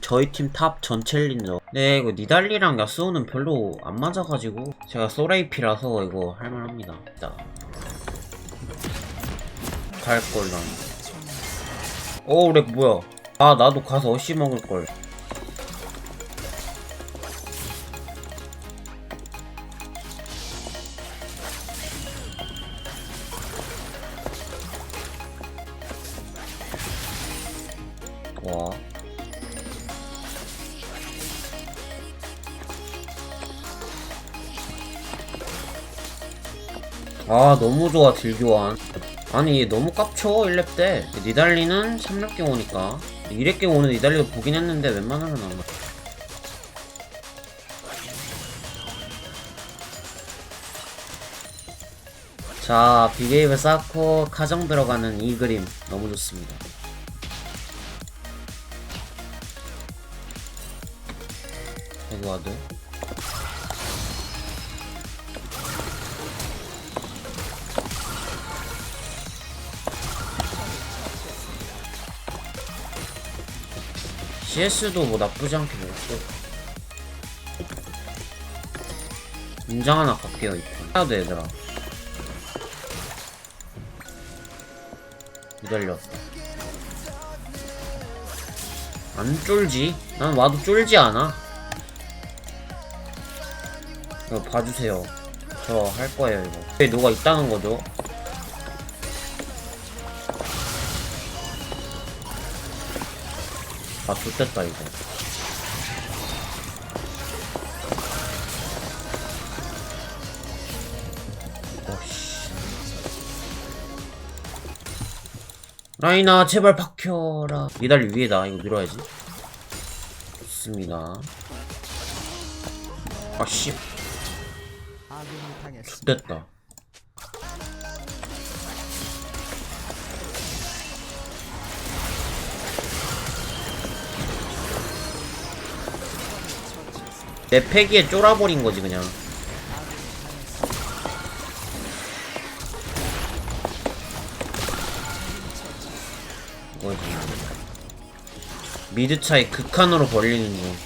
저희 팀 탑 전 챌린저 네 이거 니달리랑 야스오는 별로 안 맞아가지고 제가 소레이피라서 이거 할만합니다. 일단 갈걸난. 어 그래 뭐야? 아 나도 가서 어시 먹을걸 아 너무 좋아 딜교환. 아니 얘 너무 깝쳐 1렙 때. 니달리는 3렙 오니까. 2렙 오는 니달리도 보긴 했는데 웬만하면 안 맞. 자 비게임을 쌓고 카정 들어가는 이 그림. 너무 좋습니다. 에드와드 CS도 뭐 나쁘지 않게 먹고. 인장 하나 갈게요 이거. 해야 돼 얘들아. 기다렸다 안 쫄지? 난 와도 쫄지 않아. 이거 봐주세요. 저 할 거예요 이거. 여기 누가 있다는 거죠? 아 좋됐다 이거. 라이나 제발 박혀라. 미달리 위에다. 이거 밀어야지. 좋습니다. 아씨. 좋됐다 내 패기에 쫄아버린 거지 그냥. 뭐지 미드 차이 극한으로 벌리는 중.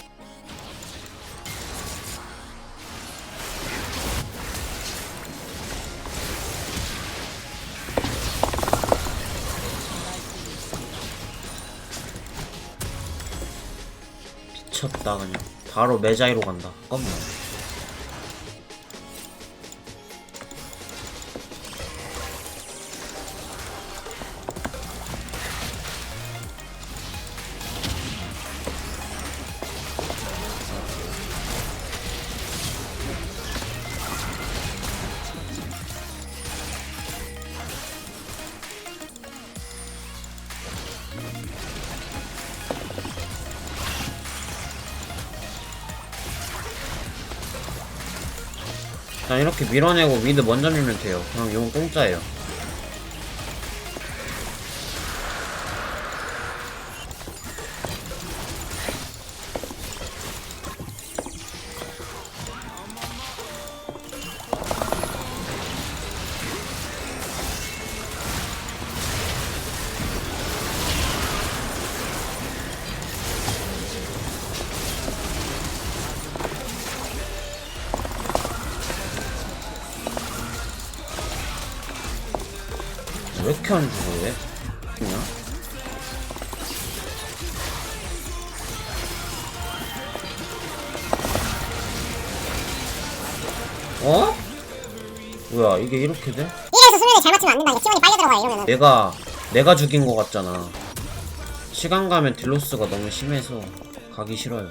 미쳤다 그냥 바로 메자이로 간다. 껌 자 이렇게 밀어내고 미드 먼저 밀면 돼요. 그럼 용 공짜예요 안 죽어 왜? 그냥? 어? 뭐야 이게 이렇게 돼? 이래서 수면을 잘 맞추면 안 된다니까 T1이 빨려 들어가 이러면은 내가 내가 죽인 거 같잖아 시간 가면 딜로스가 너무 심해서 가기 싫어요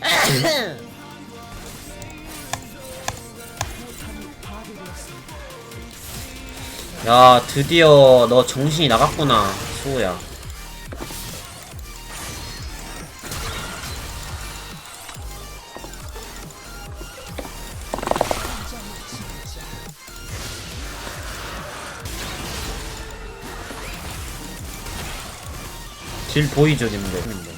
야 드디어 너 정신이 나갔구나 수호야. 딜 보이죠 님들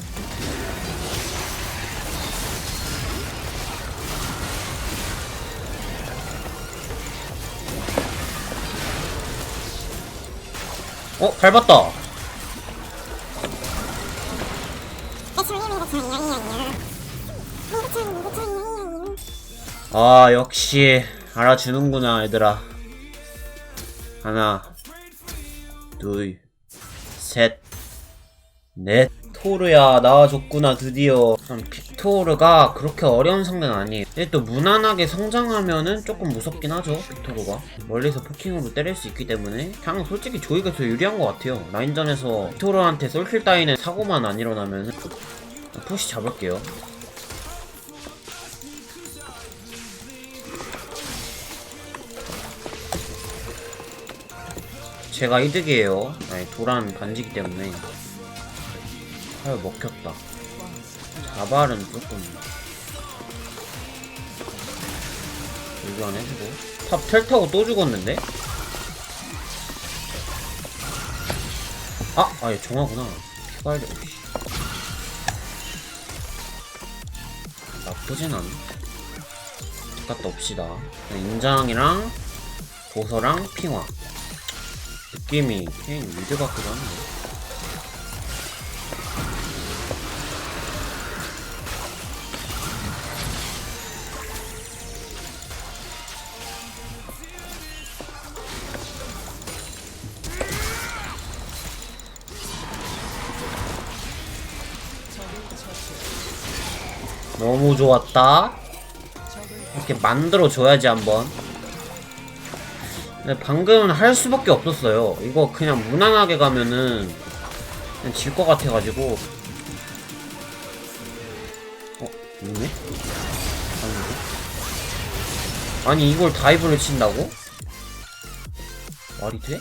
어 밟았다. 아 역시 알아주는구나 얘들아. 하나 둘셋 넷 토르야 나와줬구나 드디어. 참, 빅토르가 그렇게 어려운 상대는 아니에요. 근데 또 무난하게 성장하면은 조금 무섭긴 하죠 빅토르가. 멀리서 포킹으로 때릴 수 있기 때문에. 그냥 솔직히 조이가 더 유리한 것 같아요. 라인전에서 빅토르한테 솔킬 따위는 사고만 안 일어나면 푸시 잡을게요. 제가 이득이에요. 아니, 도란 반지기 때문에. 아유, 먹혔다. 자발은 조금. 일관 해주고. 탑 텔 타고 또 죽었는데? 아! 아, 얘 종하구나. 피관리, 씨. 나쁘진 않아. 갔다 옵시다. 인장이랑 보서랑 핑화. 느낌이 케인 미드 같기도 한데 너무 좋았다 이렇게 만들어줘야지 한번 근데 방금은 할 수밖에 없었어요. 이거 그냥 무난하게 가면은 그냥 질 것 같아가지고. 어, 있네? 아니, 이걸 다이브를 친다고? 말이 돼?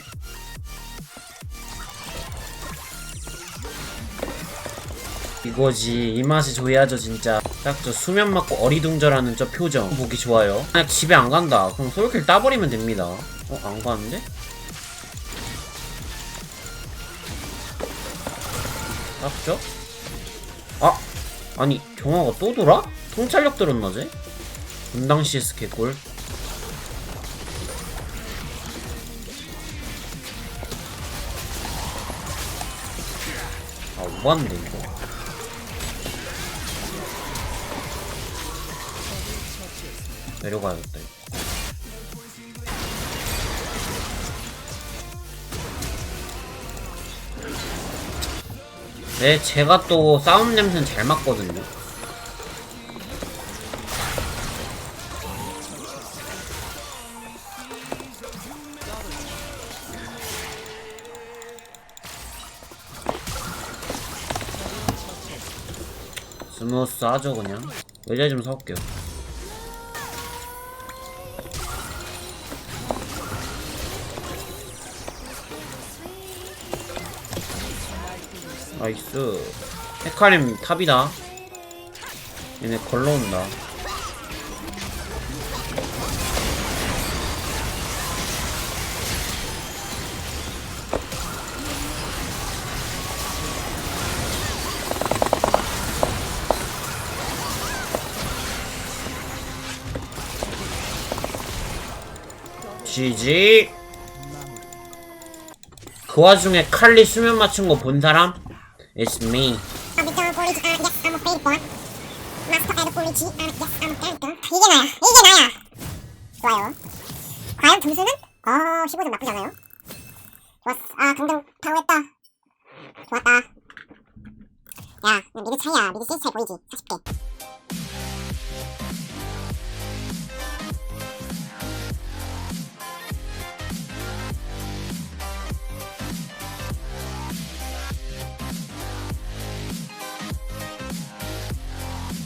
이거지 이 맛이 줘야죠 진짜 딱 저 수면 맞고 어리둥절하는 저 표정 보기 좋아요 만약 집에 안 간다 그럼 솔킬 따버리면 됩니다 어? 안 가는데? 땄죠? 아! 아니 경화가 또 돌아? 통찰력 들었나 쟤? 분당 CS 개꿀 아 오반데 이거 내려가야겠다 이거. 네, 제가 또 싸움 냄새는 잘 맡거든요. 스무스 하죠 그냥. 의자 좀 사올게요 나이스. 헤카림 탑이다. 얘네 걸러온다. GG 그 와중에 칼리 수면 맞춘 거 본 사람? It's me. 마스터 폴리지 아 yes I'm a boy 마스터 에드 폴리지 아 yes I'm a character. 이게 나야 이게 나야. 좋아요. 과연 점수는? 어 15점 나쁘지 않아요. 좋았어. 아 강등 파워했다. 좋았다. 야 미드 차이야. 미드 CS 차이 보이지? 40개